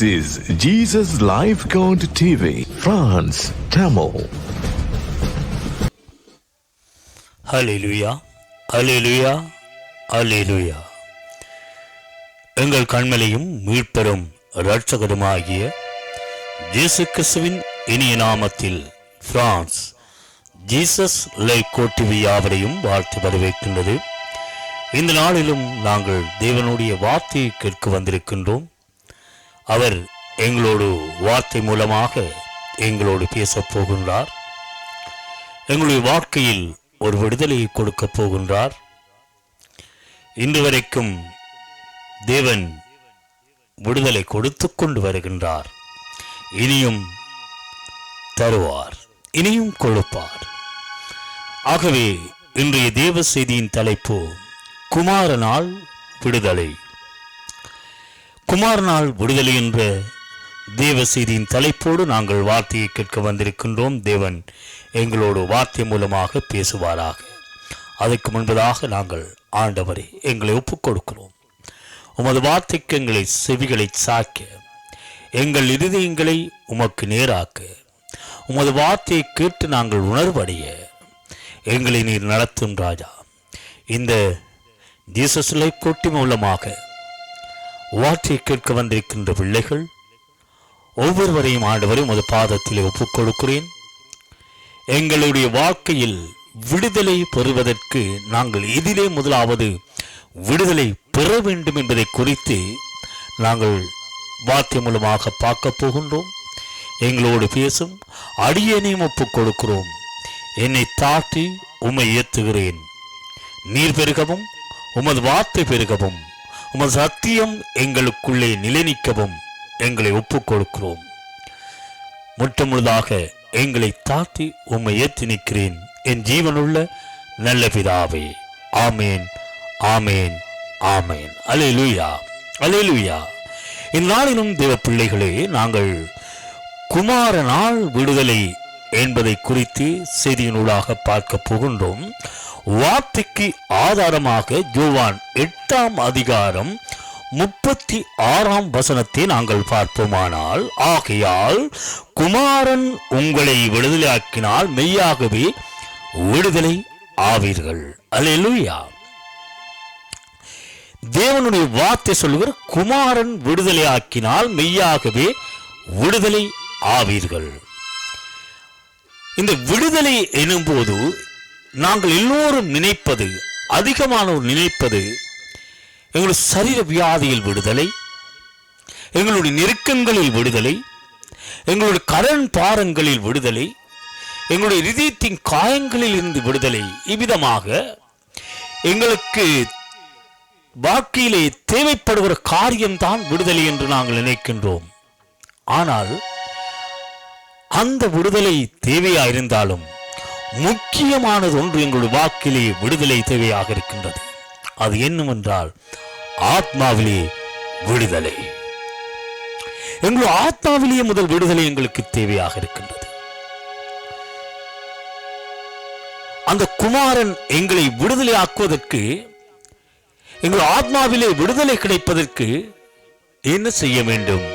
This is Jesus Life God TV, France, Tamil. ஹலிலுயா ஹலிலுயா ஹalleluya எங்கள் கண்மலையும் மீட்பெறும் இரட்சகருமாகிய ஜீசு கிறிஸ்துவின் இனிய நாமத்தில் பிரான்ஸ் ஜீசஸ் லைவ் கோட்டிவி யாவரையும் வாழ்த்து வரவேற்கின்றது. இந்த நாளிலும் நாங்கள் தேவனுடைய வார்த்தையை கேட்க வந்திருக்கின்றோம். அவர் எங்களோடு வார்த்தை மூலமாக எங்களோடு பேசப் போகின்றார். எங்களுடைய வாழ்க்கையில் ஒரு விடுதலையை கொடுக்கப் போகின்றார். இன்று வரைக்கும் தேவன் விடுதலை கொடுத்து கொண்டு வருகின்றார். இனியும் தருவார் இனியும் கொடுப்பார் ஆகவே இன்றைய தேவ செய்தியின் தலைப்பு குமாரனால் விடுதலை. குமார் நாள் விடுதலை என்ற தேவ செய்தியின் தலைப்போடு நாங்கள் வார்த்தையை கேட்க வந்திருக்கின்றோம். தேவன் எங்களோடு வார்த்தை மூலமாக பேசுவாராக. அதற்கு முன்பதாக நாங்கள் ஆண்டவரை எங்களை ஒப்புக் கொடுக்கிறோம் உமது வார்த்தைக்கு எங்களை செவிகளை சாக்க எங்கள் இருதயங்களை உமக்கு நேராக்க உமது வார்த்தையை கேட்டு நாங்கள் உணர்வடைய எங்களை நீர் நடத்தும் ராஜா. இந்த ஜீசஸ்லை கொட்டி மூலமாக வார்த்தையை கேட்க வந்திருக்கின்ற பிள்ளைகள் ஒவ்வொருவரையும் ஆண்டவரை உமது பாதத்தில் ஒப்புக் கொடுக்கிறேன் எங்களுடைய வாழ்க்கையில் விடுதலை பெறுவதற்கு நாங்கள் எதிலே முதலாவது விடுதலை பெற வேண்டும் என்பதை குறித்து நாங்கள் வார்த்தை மூலமாக பார்க்க போகின்றோம். எங்களோடு பேசும் அடியனையும் ஒப்புக் கொடுக்கிறோம் என்னை தாட்டி உம்மை ஏத்துகிறேன். நீர் பெருகவும் உமது வார்த்தை பெருகவும். உமது சத்தியம் எங்களுக்குள்ளே நிலைநிற்கவும் எங்களை ஒப்புக் கொடுக்கிறோம் முற்றமுழுதாக எங்களை தாத்தி உம்மை ஏற்றி நிற்கிறேன். என் ஜீவனுள்ள நல்ல பிதாவே. ஆமேன் ஆமேன் ஆமேன். அலேலுயா அலேலுயா இந்நாளிலும் தேவ பிள்ளைகளே நாங்கள் குமாரனால் விடுதலை என்பதை குறித்து செய்தியினூடாக பார்க்க போகின்றோம். வார்த்தைக்கு ஆதாரமாக ஜோவான் எட்டாம் அதிகாரம் முப்பத்தி ஆறாம் வசனத்தை நாங்கள் பார்ப்போமானால் ஆகையால் குமாரன் உங்களை விடுதலையாக்கினால் மெய்யாகவே விடுதலை ஆவீர்கள். அலையலுயா தேவனுடைய வார்த்தை சொல்லுகிற குமாரன் விடுதலையாக்கினால் மெய்யாகவே விடுதலை ஆவீர்கள். இந்த விடுதலை எனும்போது நாங்கள் எல்லோரும் நினைப்பது அதிகமானோர் நினைப்பது எங்களுடைய சரீர வியாதியில் விடுதலை எங்களுடைய நெருக்கங்களில் விடுதலை எங்களுடைய கரண் பாரங்களில் விடுதலை எங்களுடைய இதயத்தின் காயங்களில் இருந்து விடுதலை. இவ்விதமாக எங்களுக்கு வாழ்க்கையிலே தேவைப்படுகிற காரியம்தான் விடுதலை என்று நாங்கள் நினைக்கின்றோம். ஆனால் அந்த விடுதலை தேவையா இருந்தாலும் முக்கியமானது ஒன்று எங்களுடைய வாக்கிலே விடுதலை தேவையாக இருக்கின்றது. அது என்னவென்றால் ஆத்மாவிலே விடுதலை. எங்களுடைய ஆத்மாவிலேயே முதல் விடுதலை எங்களுக்கு தேவையாக இருக்கின்றது. அந்த குமாரன் எங்களை விடுதலை ஆக்குவதற்கு எங்கள் ஆத்மாவிலே விடுதலை கிடைப்பதற்கு என்ன செய்ய வேண்டும்?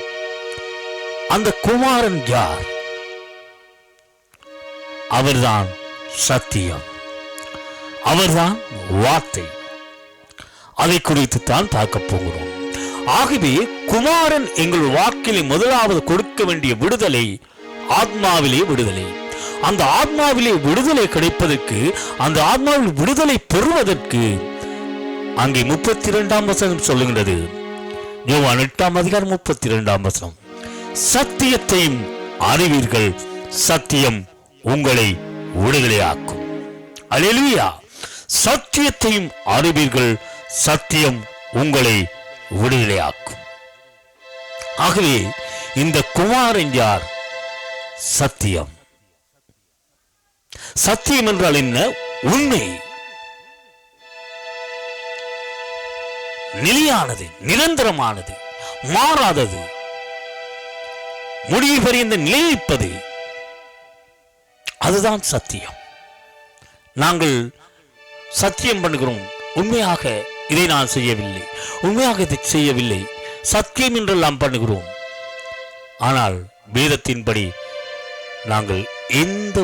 அந்த குமாரன் யார்? அவர்தான் சத்தியம். அவர்தான் வார்த்தை. அதை குறித்து தான் பார்க்க போகிறோம். ஆகவே குமாரன் எங்கள் வாக்கிலே முதலாவது கொடுக்க வேண்டிய விடுதலை ஆத்மாவிலே விடுதலை. அந்த ஆத்மாவிலே விடுதலை கிடைப்பதற்கு அந்த ஆத்மாவில் விடுதலை பெறுவதற்கு அங்கே முப்பத்தி இரண்டாம் வசனம் சொல்லுகின்றது. யோவான் எட்டாம் அதிகாரம் முப்பத்தி இரண்டாம் வசனம். சத்தியத்தையும் அறிவீர்கள். சத்தியம் உங்களை விடுதலையாக்கும். அல்லேலூயா. சத்தியத்தையும் அறிவீர்கள். சத்தியம் உங்களை விடுதலையாக்கும். ஆகவே இந்த குமாரன் யார் சத்தியம். சத்தியம் என்றால் என்ன? உண்மை. நிலையானது நிரந்தரமானது மாறாதது. முடிவு பெரிய நிலைப்பது அதுதான் சத்தியம். நாங்கள் சத்தியம் பண்ணுகிறோம். உண்மையாக இதை நான் செய்யவில்லை. உண்மையாக இதை செய்யவில்லை. சத்தியம் என்றெல்லாம் பண்ணுகிறோம். ஆனால் வேதத்தின்படி நாங்கள் எந்த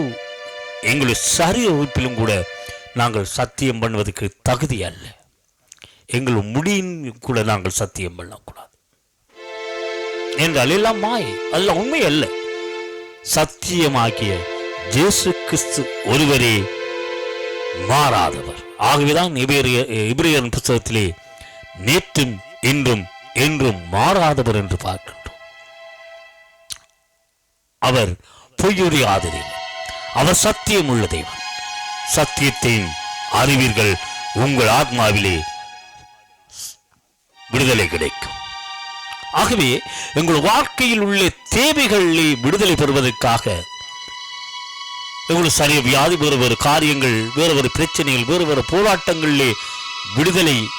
எங்களுடைய சரீர உறுப்பிலும் கூட நாங்கள் சத்தியம் பண்ணுவதற்கு தகுதி அல்ல. எங்கள் முடியும் கூட நாங்கள் சத்தியம் பண்ணக்கூடாது. என்றால் எல்லாம் மாய். அல்ல உண்மை அல்ல. சத்தியமாகிய இயேசு கிறிஸ்து ஒருவரே மாறாதவர். ஆகவேதான் இபிரிய இபிரியன் புத்தகத்திலே நேற்றும் இன்றும் என்றும் மாறாதவர் என்று பார்க்கின்றோம். அவர் பொய்யுரையாத தேவன் அவர் சத்தியம் உள்ள தெய்வம் சத்தியத்தையும் அறிவீர்கள். உங்கள் ஆத்மாவிலே விடுதலை கிடைக்கும். ஆகவே எங்கள் வாழ்க்கையில் உள்ள தேவைகளிலே விடுதலை பெறுவதற்காக எங்களுக்கு சரிய வியாதி வேறு வேறு காரியங்கள் வேறு வேறு பிரச்சனைகள் வேறு வேறு போராட்டங்களிலே விடுதலை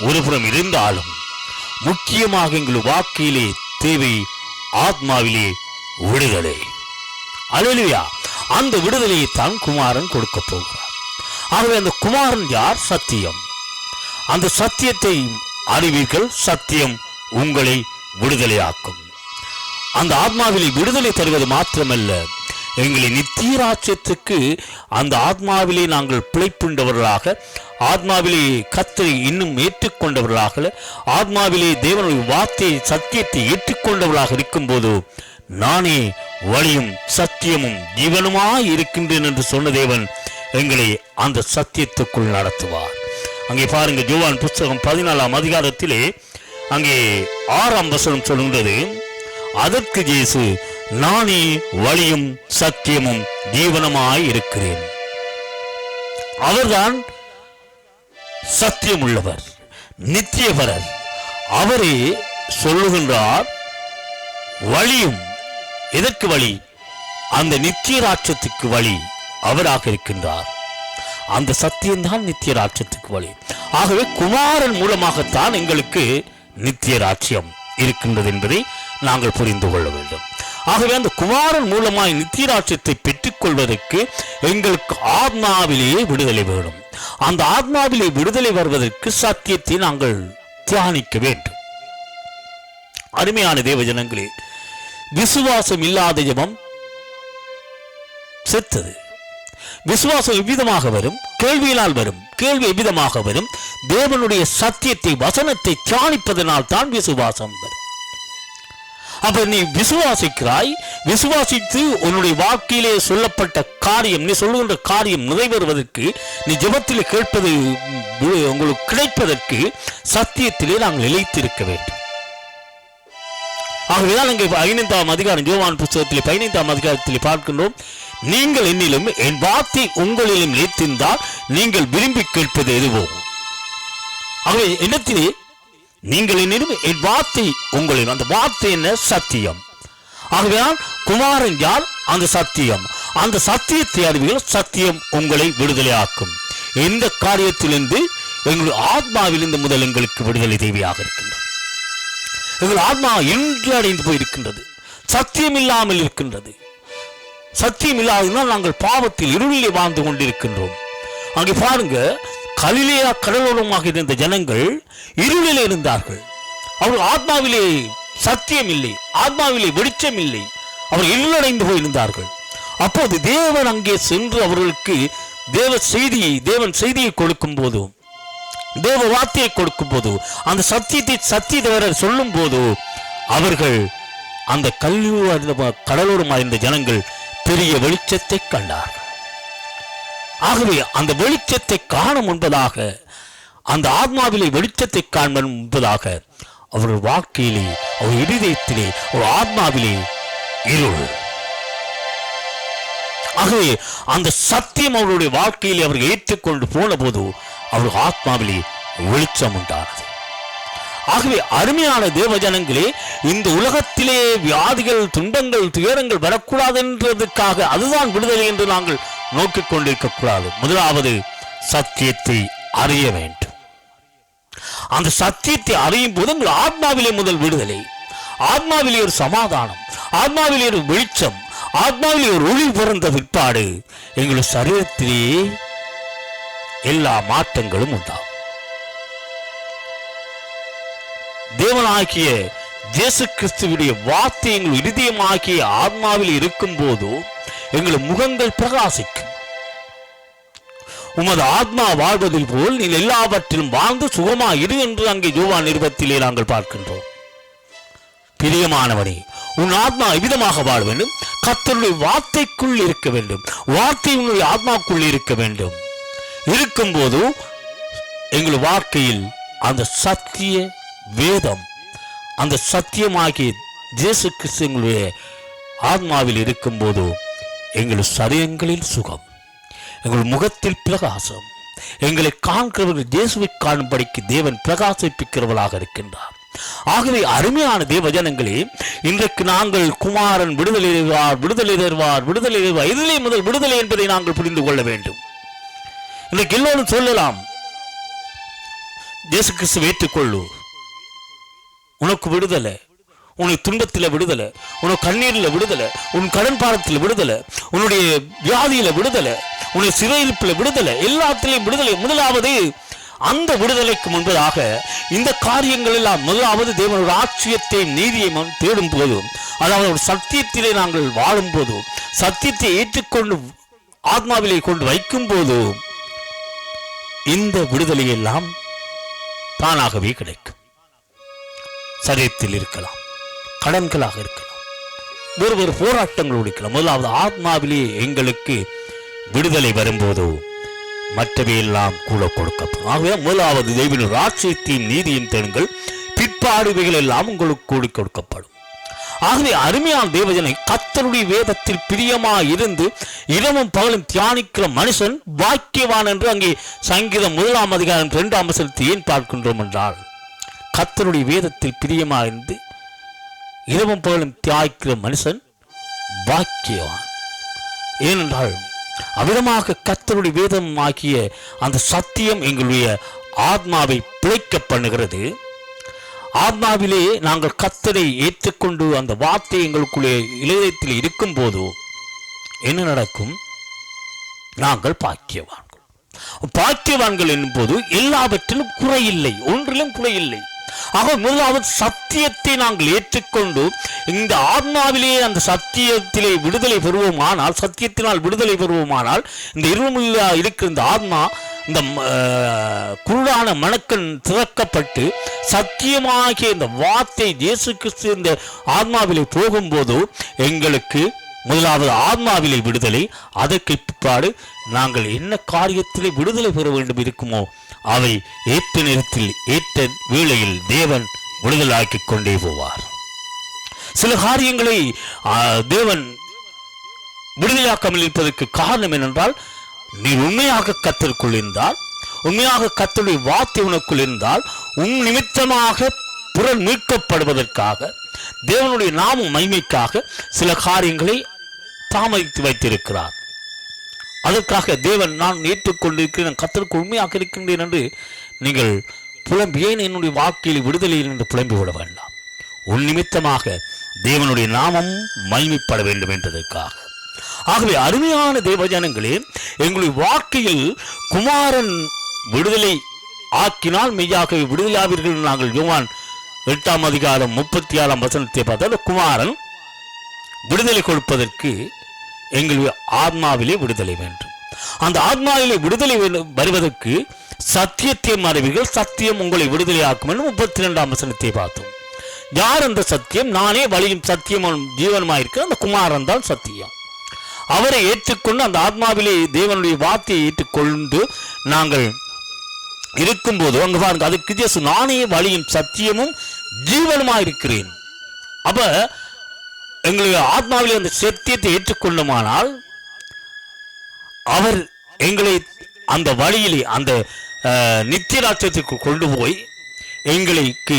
ஒருபுறம் இருந்தாலும் முக்கியமாக எங்கள் வாழ்க்கையிலே தேவை ஆத்மாவிலே விடுதலை. அலுவலியா அந்த விடுதலையை தான் குமாரன் கொடுக்க போகிறார். ஆகவே அந்த குமாரன் யார்? சத்தியம். அந்த சத்தியத்தை அறிவீர்கள் சத்தியம் உங்களை விடுதலையாக்கும். அந்த ஆத்மாவிலே விடுதலை தருவது மாத்திரமல்ல எங்களை நித்திய ராஜ்யத்துக்கு அந்த ஆத்மாவிலே நாங்கள் பிழைப்புண்டவர்களாக ஆத்மாவிலே கத்தரை இன்னும் ஏற்றுக்கொண்டவர்களாக ஆத்மாவிலே தேவனுடைய வார்த்தையை சத்தியத்தை ஏற்றுக்கொண்டவர்களாக இருக்கும்போது நானே வழியும் சத்தியமும் ஜீவனுமாய் இருக்கின்றேன் என்று சொன்ன தேவன் எங்களை அந்த சத்தியத்துக்குள் நடத்துவார். அங்கே பாருங்க ஜோவான் புஸ்தகம் பதினாலாம் அதிகாரத்திலே அங்கே ஆறாம் வசனம் சொல்கின்றது அதற்கு இயேசு நானே வழியும் சத்தியமும் ஜீவனமாய் இருக்கிறேன். அவர்தான் சத்தியம் உள்ளவர் அவரே சொல்லுகின்றார் வழியும். எதற்கு வழி? அந்த நித்திய ராட்சத்துக்கு வழி அவராக இருக்கின்றார். அந்த சத்தியம்தான் நித்திய ராட்சத்துக்கு வழி. ஆகவே குமாரன் மூலமாகத்தான் எங்களுக்கு நித்திய ராட்சியம் இருக்கின்றது என்பதை நாங்கள் புரிந்து கொள்ள வேண்டும். ஆகவே அந்த குமாரன் மூலமாய் நித்தியராட்சியத்தை பெற்றுக்கொள்வதற்கு எங்களுக்கு ஆத்மாவிலேயே விடுதலை வேணும். அந்த ஆத்மாவிலே விடுதலை வருவதற்கு சத்தியத்தை நாங்கள் தியானிக்க வேண்டும். அருமையான தேவஜனங்களே விசுவாசம் இல்லாத ஜபம் செத்தது. விசுவாசம் எவ்விதமாக வரும்? கேள்வியினால் வரும். கேள்வி எவ்விதமாக வரும்? தேவனுடைய சத்தியத்தை வசனத்தை தியானிப்பதனால் தான் விசுவாசம் வரும். அப்ப நீ விசுவாசிக்கிறாய் விசுவாசித்து உன்னுடைய வாழ்க்கையிலே சொல்லப்பட்ட காரியம் நீ சொல்லுகின்ற காரியம் நிறைவேறுவதற்கு நீ ஜபத்தில் கேட்பது உங்களுக்கு கிடைப்பதற்கு சத்தியத்திலே நாங்கள் நிலைத்திருக்க வேண்டும். ஆகவேதான் இங்கே பதினைந்தாம் அதிகாரம் ஜோவான் புஸ்தகத்திலே பதினைந்தாம் அதிகாரத்தில் பார்க்கின்றோம். நீங்கள் என்னிலும் என் வார்த்தை உங்களிலும் நிலைத்திருந்தால் நீங்கள் விரும்பி கேட்பது எதுவோ. ஆகவே என்னத்திலே நீங்கள் என்னிடம் என் வார்த்தை உங்களின் அந்த வார்த்தை என்ன? சத்தியம். ஆகவேதான் குமாரன் யார்? அந்த சத்தியம். அந்த சத்தியத்தை அறிவியல் சத்தியம் உங்களை விடுதலையாக்கும். எந்த காரியத்திலிருந்து? எங்களுடைய ஆத்மாவிலிருந்து முதல் எங்களுக்கு விடுதலை தேவையாக இருக்கின்றது. எங்கள் ஆத்மா என்று அடைந்து போயிருக்கின்றது. சத்தியம் இல்லாமல் இருக்கின்றது. சத்தியம் இல்லாததுனால் நாங்கள் பாவத்தில் இருளிலே வாழ்ந்து கொண்டிருக்கின்றோம். அங்கே பாருங்க கலிலேயா கடலோரமாக இருந்த ஜனங்கள் இருளில் இருந்தார்கள். அவர்கள் ஆத்மாவிலே சத்தியம் இல்லை ஆத்மாவிலே வெளிச்சம் இல்லை அவர் இருளடைந்து போயிருந்தார்கள். அப்போது தேவன் அங்கே சென்று அவர்களுக்கு தேவ செய்தியை தேவன் செய்தியை கொடுக்கும் போதும் தேவ வார்த்தையை கொடுக்கும் போது அந்த சத்தியத்தை சத்தியத்தவரர் சொல்லும் போது அவர்கள் அந்த கல்லூர் கடலோரமாக இருந்த ஜனங்கள் பெரிய வெளிச்சத்தை கண்டார்கள். ஆகவே அந்த வெளிச்சத்தை காண முன்பதாக அந்த ஆத்மாவிலே வெளிச்சத்தை காண முன்பதாக அவர் வாழ்க்கையிலே அவர் இருதயத்திலே ஒரு ஆத்மாவிலே இருள். ஆகவே அந்த சத்தியம் அவருடைய வாழ்க்கையிலே அவர் ஏற்றுக்கொண்டு போன போது அவர் ஆத்மாவிலே வெளிச்சம் உண்டானது. ஆகவே அருமையான தேவஜனங்களே இந்த உலகத்திலே வியாதிகள் துன்பங்கள் துயரங்கள் வரக்கூடாது என்றதுக்காக அதுதான் விடுதலை என்று நாங்கள் நோக்கிக் கொண்டிருக்க கூடாது முதலாவது சத்தியத்தை அறிய வேண்டும். அந்த சத்தியத்தை அறியும் போது உங்கள் ஆத்மாவிலே முதல் விடுதலை ஆத்மாவிலே ஒரு சமாதானம் ஆத்மாவிலே ஒரு வெளிச்சம் ஆத்மாவிலே ஒரு ஒளி பிறந்த பிற்பாடு எங்கள் சரீரத்திலேயே எல்லா மாற்றங்களும் உண்டாகும். தேவனாகிய இயேசு கிறிஸ்துவடைய வார்த்தை எங்கள் இருதயமாகிய ஆத்மாவில் இருக்கும்போது எங்கள் முகங்கள் பிரகாசிக்கும். உமது ஆத்மா வாழ்வதில் போல் நீ எல்லாவற்றிலும் வாழ்ந்து சுகமா இரு என்று அங்கே யோவா நிறுவத்திலே நாங்கள் பார்க்கின்றோம். பிரியமானவனே உன் ஆத்மா எவ்விதமாக வாழ வேண்டும். கத்தருடைய வார்த்தைக்குள் இருக்க வேண்டும். வார்த்தை உன்னுடைய ஆத்மாக்குள் இருக்க வேண்டும். இருக்கும்போது எங்கள் வாழ்க்கையில் அந்த சத்திய வேதம் அந்த சத்தியமாகிய ஜேசு கிறிஸ்து எங்களுடைய ஆத்மாவில் இருக்கும்போது எங்கள் சரீரங்களில் சுகம் எங்கள் முகத்தில் பிரகாசம் எங்களை காண்கிறவர்கள் இயேசுவை காணும்படிக்கு தேவன் பிரகாசிப்பிக்கிறவர்களாக இருக்கின்றார். ஆகவே அருமையான தேவ ஜனங்களே இன்றைக்கு நாங்கள் குமாரன் விடுதலை தருவார் விடுதலை தருவார் விடுதலை தருவார் இதிலே முதல் விடுதலை என்பதை நாங்கள் புரிந்து கொள்ள வேண்டும். இன்றைக்கு எல்லோரும் சொல்லலாம் இயேசு கிறிஸ்து ஏற்றுக்கொள்ளு உனக்கு விடுதலை உனக்கு துன்பத்தில் விடுதலை உனக்கு கண்ணீரில் விடுதலை உன் கடன் பாரத்தில் விடுதலை உன்னுடைய வியாதியில விடுதலை உன்னுடைய சிறையிருப்பில் விடுதலை எல்லாத்திலையும் விடுதலை. முதலாவது அந்த விடுதலைக்கு முன்பதாக இந்த காரியங்கள் எல்லாம் முதலாவது தேவனோட ஆட்சியத்தை நீதியை தேடும் போதும் அதாவது ஒரு சத்தியத்திலே நாங்கள் வாழும் போதும் சத்தியத்தை ஏற்றுக்கொண்டு ஆத்மாவிலே கொண்டு வைக்கும் போதும் இந்த விடுதலை எல்லாம் தானாகவே கிடைக்கும். சரீரத்தில் இருக்கலாம். கடன்களாக இருக்கலாம். வேறு வேறு போராட்டங்கள் இருக்கலாம். முதலாவது ஆத்மாவிலே எங்களுக்கு விடுதலை வரும்போதோ மற்றவையெல்லாம் கூட கொடுக்கப்படும். ஆகவே முதலாவது தெய்வின் ராட்சியத்தையும் நீதியும் தேடுங்கள் பிற்பாடுவைகள் எல்லாம் உங்களுக்கு கூடி கொடுக்கப்படும். ஆகவே அருமையான தேவஜனை கத்தருடைய வேதத்தில் பிரியமா இருந்து இரவும் பகலும் தியானிக்கிற மனுஷன் பாக்கியவான் என்று அங்கே சங்கீதம் முதலாம் அதிகாரம் இரண்டாம் வசனத்தை ஏன் பார்க்கின்றோம் என்றால் கத்தருடைய வேதத்தில் பிரியமா இருந்து இரவும் பகலும் தியாகிக்கிற மனுஷன் பாக்கியவான். ஏனென்றால் அவ்விதமாக கத்தருடைய வேதம் ஆகிய அந்த சத்தியம் எங்களுடைய ஆத்மாவை பிழைக்க பண்ணுகிறது. ஆத்மாவிலே நாங்கள் கத்தரை ஏற்றுக்கொண்டு அந்த வார்த்தை எங்களுக்குள்ளே இளையத்தில் இருக்கும் போது என்ன நடக்கும்? நாங்கள் பாக்கியவான்கள். பாக்கியவான்கள் என்போது எல்லாவற்றிலும் குறையில்லை ஒன்றிலும் குறையில்லை. ஆக முதலாவது சத்தியத்தை நாங்கள் ஏற்றுக்கொண்டு இந்த ஆத்மாவிலே அந்த சத்தியத்திலே விடுதலை பெறுவோமானால் சத்தியத்தினால் விடுதலை பெறுவோமானால் இந்த இருமுள்ள இருக்கிற இந்த ஆத்மா இந்த குருடான மணக்கண் திறக்கப்பட்டு சத்தியமாகிய இந்த வார்த்தை இயேசு கிறிஸ்து இந்த ஆத்மாவிலே போகும்போது எங்களுக்கு முதலாவது ஆத்மாவிலே விடுதலை அதற்கு பிற்பாடு நாங்கள் என்ன காரியத்திலே விடுதலை பெற வேண்டும் இருக்குமோ அவை ஏற்ற நேரத்தில் ஏற்ற வேளையில் தேவன் விடுதலாக்கி கொண்டே போவார். சில காரியங்களை தேவன் விடுதலாக்காமல் இருப்பதற்கு காரணம் என்னென்றால் நீ உண்மையாக கத்திற்குள் இருந்தால் உண்மையாக கத்தருடைய வார்த்தை உனக்குள் இருந்தால் உன் நிமித்தமாக புறன் மீட்கப்படுவதற்காக தேவனுடைய நாம மைமைக்காக சில காரியங்களை தாமதித்து வைத்திருக்கிறார். அதற்காக தேவன் நான் ஏற்றுக்கொண்டிருக்கிறேன் கத்தருக்கு உண்மையாக இருக்கின்றேன் என்று நீங்கள் புலம்பி ஏன் என்னுடைய வாழ்க்கையில் விடுதலை என்று புலம்பி விட வேண்டாம். உன் நிமித்தமாக தேவனுடைய நாமம் மைமைப்பட வேண்டும் என்றதற்காக. ஆகவே அருமையான தேவஜனங்களே எங்களுடைய வாழ்க்கையில் குமாரன் விடுதலை ஆக்கினால் மெய்யாகவே விடுதலாவீர்கள் நாங்கள் யுவான் எட்டாம் அதிகாரம் முப்பத்தி ஆறாம் வசனத்தை பார்த்தால் குமாரன் விடுதலை கொடுப்பதற்கு எங்களுடைய ஆத்மாவிலே விடுதலை வேண்டும். அந்த ஆத்மாவிலே விடுதலை வருவதற்கு சத்தியத்தை மறைவீர்கள். சத்தியம் உங்களை விடுதலையாக்கும் என்று முப்பத்தி ரெண்டாம் வசனத்தை பார்த்தோம். யார் அந்த சத்தியம்? நானே வழியும் சத்தியம் ஜீவனுமாயிருக்கிற அந்த குமாரன் தான் சத்தியம். அவரை ஏற்றுக்கொண்டு அந்த ஆத்மாவிலே தேவனுடைய வார்த்தையை ஏற்றுக்கொண்டு நாங்கள் இருக்கும்போது அங்க பாருங்க அதுக்கு நானே வழியும் சத்தியமும் ஜீவனுமா இருக்கிறேன் அப்போ எங்களுடைய ஆத்மாவிலே அந்த சத்தியத்தை ஏற்றுக்கொள்ளுமானால் அவர் எங்களை அந்த வழியிலே அந்த நித்திய ராஜ்யத்திற்கு கொண்டு போய் எங்களுக்கு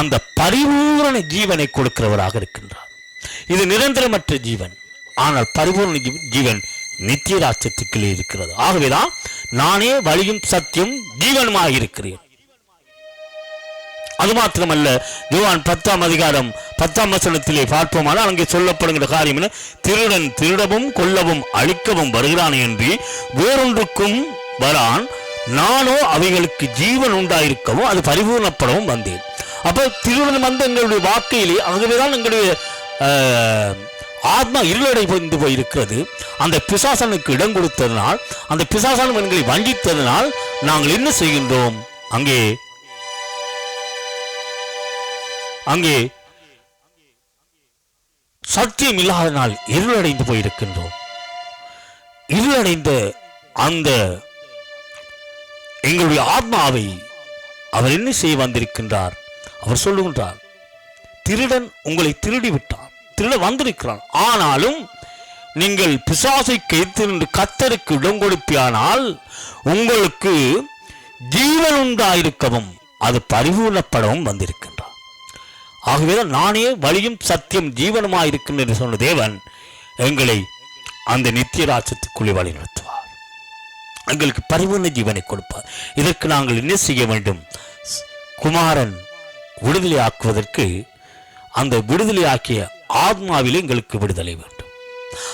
அந்த பரிபூரண ஜீவனை கொடுக்கிறவராக இருக்கின்றார். இது நிரந்தரமற்ற ஜீவன். ஆனால் பரிபூரண ஜீவன் நித்திய ராஜ்யத்துக்குள்ளே இருக்கிறது. ஆகவேதான் நானே வழியும் சத்தியம் ஜீவனுமாக இருக்கிறேன். அது மாத்திரமல்ல யோவான் பத்தாம் அதிகாரம் பத்தாம் வசனத்திலே பார்ப்போமானால் அங்கே சொல்லப்படுகிற காரியம் என்ன? திருடன் திருடவும் கொல்லவும் அழிக்கவும் வருகிறான் என்று வேறொன்றுக்கும் வரான். நானோ அவைகளுக்கு ஜீவன் உண்டாயிருக்கவும் அது பரிபூர்ணப்படவும் வந்தேன். அப்போ திருடன் வந்து எங்களுடைய வாழ்க்கையிலே ஆகவேதான் எங்களுடைய ஆத்மா ஆத்மா புரிந்து போயிருக்கிறது. அந்த பிசாசனுக்கு இடம் கொடுத்ததனால் அந்த பிசாசனம் எங்களை வஞ்சித்ததனால் நாங்கள் என்ன செய்கின்றோம்? அங்கே அங்கே சத்தியம் இல்லாதனால் இருளடைந்து போயிருக்கின்றோம். இருளடைந்த அந்த எங்களுடைய ஆத்மாவை அவர் என்ன செய்ய வந்திருக்கின்றார்? அவர் சொல்லுகின்றார் திருடன் உங்களை திருடி விட்டான் திருட வந்திருக்கிறான். ஆனாலும் நீங்கள் பிசாசை கைத்திருந்து கத்தருக்கு இடம் கொடுப்பியானால் உங்களுக்கு ஜீவன் உண்டாயிருக்கவும் அது பரிபூர்ணப்படவும் வந்திருக்கு ஆகவேதான் நானே வழியும் சத்தியம் ஜீவனுமாயிருக்கின்ற என்று சொன்ன தேவன் எங்களை அந்த நித்திய ராஜ்யத்துக்குள்ளே வழி நடத்துவார். எங்களுக்கு பரிபூர்ண ஜீவனை கொடுப்பார். இதற்கு நாங்கள் என்ன செய்ய வேண்டும்? குமாரன் விடுதலை ஆக்குவதற்கு அந்த விடுதலை ஆக்கிய ஆத்மாவிலே எங்களுக்கு விடுதலை வேண்டும்.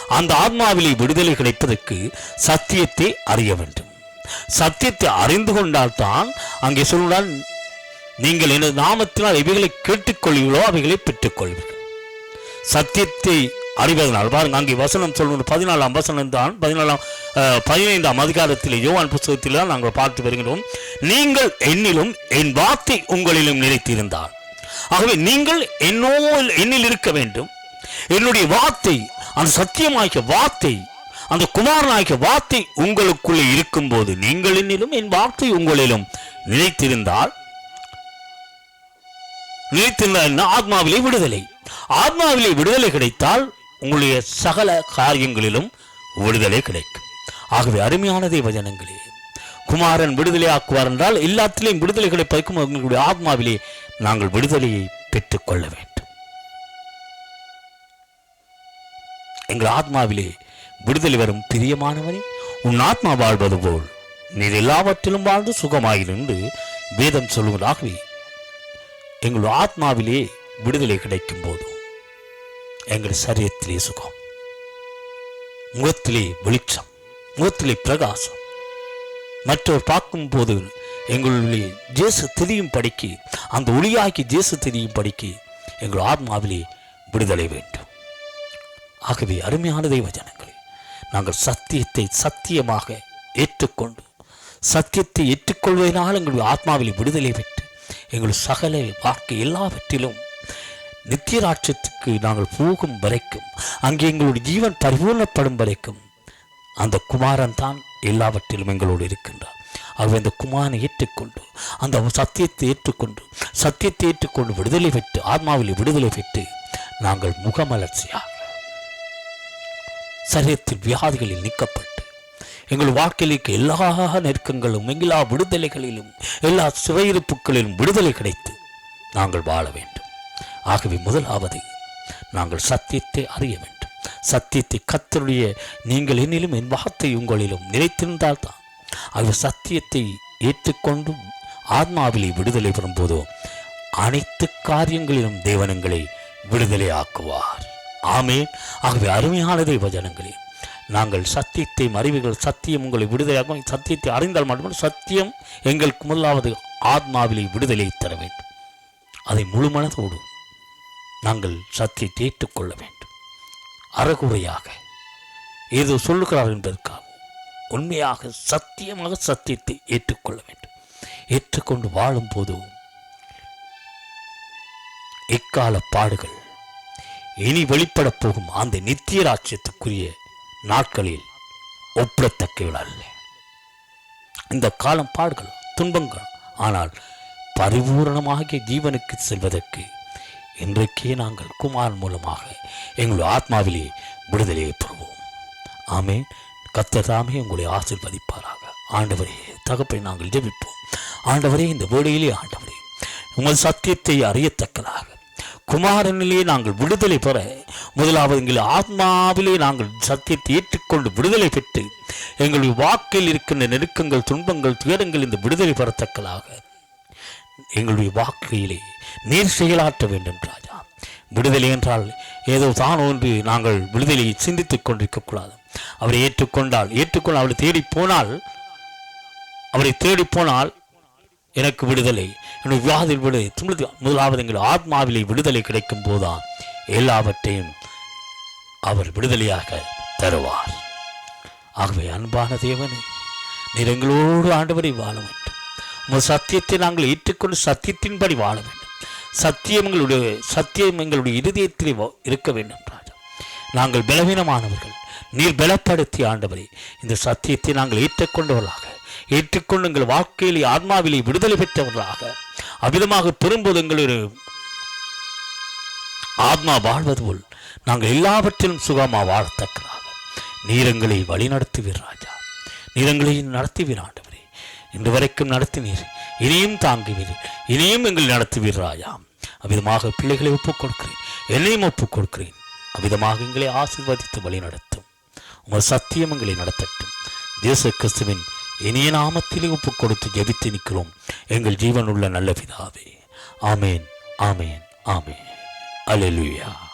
அந்த ஆத்மாவிலே விடுதலை கிடைப்பதற்கு சத்தியத்தை அறிய வேண்டும். சத்தியத்தை அறிந்து கொண்டால்தான் அங்கே சொல்லுடன் நீங்கள் எனது நாமத்தினால் எவைகளை கேட்டுக்கொள்வீர்களோ அவைகளை பெற்றுக்கொள்வீர்கள் சத்தியத்தை அறிவதனால் பாருங்க அங்கே வசனம் சொல்லணும் பதினாலாம் வசனம் தான் பதினாலாம் பதினைந்தாம் அதிகாரத்தில் யோவான் புஸ்தகத்தில் தான் நாங்கள் பார்த்து வருகிறோம். நீங்கள் என்னிலும் என் வார்த்தை உங்களிலும் நிலைத்திருந்தால். ஆகவே நீங்கள் என்னோ என்னில் இருக்க வேண்டும். என்னுடைய வார்த்தை அந்த சத்தியமாகிய வார்த்தை அந்த குமாரனாகிய வார்த்தை உங்களுக்குள்ளே இருக்கும்போது நீங்கள் என்னிலும் என் வார்த்தை உங்களிலும் நிலைத்திருந்தால் நிலைத்திருந்த ஆத்மாவிலே விடுதலை. ஆத்மாவிலே விடுதலை கிடைத்தால் உங்களுடைய சகல காரியங்களிலும் விடுதலை கிடைக்கும். ஆகவே அருமையானதே வஜனங்களே குமாரன் விடுதலை ஆக்குவார் என்றால் எல்லாத்திலையும் விடுதலை கிடைப்பதற்கும் உங்களுடைய ஆத்மாவிலே நாங்கள் விடுதலையை பெற்றுக்கொள்ள வேண்டும். எங்கள் ஆத்மாவிலே விடுதலை வரும் பிரியமானவரே உன் ஆத்மா வாழ்வது போல் நீர் எல்லாவற்றிலும் வாழ்ந்து சுகமாயிருந்து வேதம் சொல்லுவதாகவே எங்கள் ஆத்மாவிலே விடுதலை கிடைக்கும் போது எங்கள் சரீரத்திலே சுகம் முகத்திலே வெளிச்சம் முகத்திலே பிரகாசம். மற்றவர் பார்க்கும் போது எங்களுடைய ஜேசு தெரியும் படிக்கு அந்த ஒளியாக்கி ஜேசு தெரியும் படிக்கு எங்கள் ஆத்மாவிலே விடுதலை வேண்டும். ஆகவே அருமையான தெய்வ ஜனங்களே நாங்கள் சத்தியத்தை சத்தியமாக ஏற்றுக்கொண்டு சத்தியத்தை ஏற்றுக்கொள்வதனால் எங்களுடைய ஆத்மாவிலே விடுதலை பெற்று எங்கள் சகல வாழ்க்கை எல்லாவற்றிலும் நித்திய ராட்சத்துக்கு நாங்கள் போகும் வரைக்கும் அங்கே எங்களுடைய ஜீவன் பரிபூர்ணப்படும் வரைக்கும் அந்த குமாரன் தான் எல்லாவற்றிலும் எங்களோடு இருக்கின்றார். ஆகவே அந்த குமாரனை ஏற்றுக்கொண்டு அந்த சத்தியத்தை ஏற்றுக்கொண்டு சத்தியத்தை ஏற்றுக்கொண்டு விடுதலை பெற்று ஆத்மாவில் விடுதலை பெற்று நாங்கள் முகமலர்ச்சியாக சரீரத்தில் வியாதிகளில் நீக்கப்பட்டு எங்கள் வாழ்க்கையிலுக்கு எல்லா நெருக்கங்களும் எல்லா விடுதலைகளிலும் எல்லா சிறையிருப்புகளிலும் விடுதலை கிடைத்து நாங்கள் வாழ வேண்டும். ஆகவே முதலாவது நாங்கள் சத்தியத்தை அறிய வேண்டும். சத்தியத்தை கத்தருடைய நீங்கள் என்னிலும் என் வார்த்தை உங்களிலும் நிலைத்திருந்தால்தான் அது சத்தியத்தை ஏற்றுக்கொண்டு ஆத்மாவிலே விடுதலை பெறும்போதோ அனைத்து காரியங்களிலும் தேவனங்களை விடுதலை ஆக்குவார் ஆமே ஆகவே அருமையான தெய்வ ஜனங்களே நாங்கள் சத்தியத்தை அறிவுகள் சத்தியம் உங்களை விடுதலையாகும் சத்தியத்தை அறிந்தால் மட்டுமே சத்தியம் எங்களுக்கு முதலாவது ஆத்மாவிலே விடுதலை தர வேண்டும். அதை முழு மனதோடு நாங்கள் சத்தியத்தை ஏற்றுக்கொள்ள வேண்டும். அறகுறையாக ஏதோ சொல்லுகிறார் என்பதற்காக உண்மையாக சத்தியமாக சத்தியத்தை ஏற்றுக்கொள்ள வேண்டும். ஏற்றுக்கொண்டு வாழும் போதும் எக்கால பாடுகள் இனி வெளிப்படப் போகும். அந்த நித்திய ராட்சியத்துக்குரிய நாட்களில் ஒப்பிடத்தக்கவள் அல்ல இந்த காலம் பாடுகள் துன்பங்கள் ஆனால் பரிபூரணமாகிய ஜீவனுக்கு செல்வதற்கு இன்றைக்கே நாங்கள் குமார் மூலமாக எங்களுடைய ஆத்மாவிலே விடுதலையை பெறுவோம். ஆமே கத்ததாமே உங்களை ஆசிர்வதிப்பாராக. ஆண்டவரே தகப்பை நாங்கள் ஜெபிப்போம். ஆண்டவரே இந்த வேளையிலே ஆண்டவரே உங்கள் சத்தியத்தை அறியத்தக்கதாக குமாரனிலே நாங்கள் விடுதலை பெற முதலாவது எங்கள் ஆத்மாவிலே நாங்கள் சத்தியத்தை ஏற்றுக்கொண்டு விடுதலை பெற்று எங்களுடைய வாக்கில் இருக்கின்ற நெருக்கங்கள் துன்பங்கள் துயரங்கள் இந்த விடுதலை பெறத்தக்கதாக எங்களுடைய வாக்கையிலே நீர் செயலாற்ற வேண்டும் ராஜா. விடுதலை என்றால் ஏதோ தான் ஒன்று நாங்கள் விடுதலையை சிந்தித்துக் கொண்டிருக்கக்கூடாது அவரை ஏற்றுக்கொண்டால் ஏற்றுக்கொண்டு அவரை தேடி போனால் அவரை தேடி போனால் எனக்கு விடுதலை. என்னுடைய வியாதில் விடுதலை முதலாவது எங்கள் ஆத்மாவிலே விடுதலை கிடைக்கும் போதுதான் எல்லாவற்றையும் அவர் விடுதலையாக தருவார். ஆகவே அன்பான தேவனே நீர் எங்களோடு ஆண்டவரை வாழ வேண்டும். உங்கள் சத்தியத்தை நாங்கள் ஏற்றுக்கொண்டு சத்தியத்தின்படி வாழ வேண்டும். சத்தியம் எங்களுடைய சத்தியம் எங்களுடைய இருதயத்தில் இருக்க வேண்டும் ராஜா. நாங்கள் பலவீனமானவர்கள் நீர் பலப்படுத்தி ஆண்டவரே இந்த சத்தியத்தை நாங்கள் ஏற்றுக்கொண்டவர்களாக ஏற்றுக்கொண்டு எங்கள் வாழ்க்கையிலே ஆத்மாவிலே விடுதலை பெற்றவர்களாக அவ்விதமாக பெறும்போது எங்களுடைய ஆத்மா வாழ்வது போல் நாங்கள் எல்லாவற்றிலும் சுகமா வாழத்தக்கதாக நீரங்களை வழி நடத்துவீர் ராஜா. நீரங்களை நடத்துவீர் ஆண்டவரே. இன்று வரைக்கும் நடத்தினீர். இனியும் தாங்குவீர். இனியும் எங்களை நடத்துவீர் ராஜா. அவ்விதமாக பிள்ளைகளை ஒப்புக் கொடுக்கிறேன் என்னையும் ஒப்புக் கொடுக்கிறேன் அவ்விதமாக எங்களை ஆசீர்வதித்து வழி நடத்தும் உங்கள் சத்தியம் எங்களை நடத்தட்டும். தேச கிறிஸ்துவின் இனிய நாமத்திலே ஒப்புக் கொடுத்து ஜெபித்து நிற்கிறோம். எங்கள் ஜீவனுள்ள நல்ல பிதாவே. Amen amen amen. Hallelujah.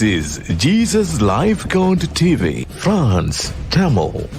This is Jesus Life Count TV, France, Tamil.